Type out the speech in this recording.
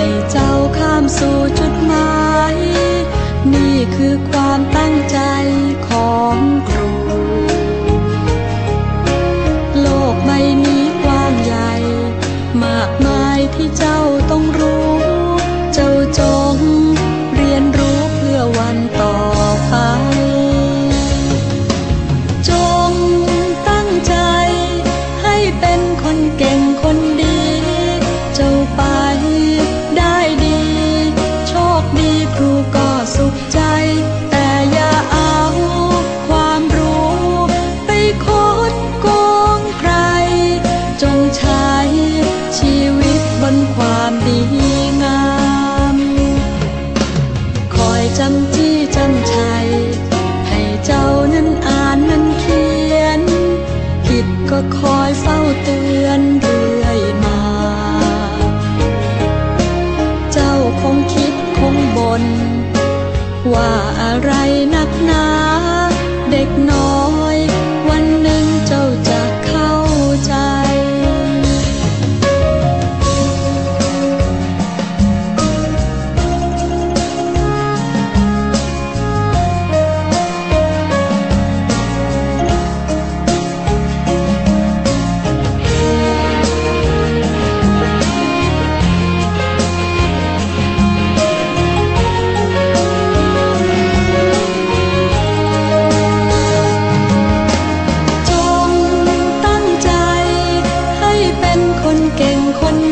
ให้เจ้าข้ามสู่จุดหมาย นี่คือความตั้งใจของ นความดีงาม คอยจำจี้จำชัย ให้เจ้านั้นอ่านนั้นเขียน ผิดก็คอยเฝ้าเตือนเรื่อยมา เจ้าคงคิดคงบนนว่าอะไรนักหนา 乾坤。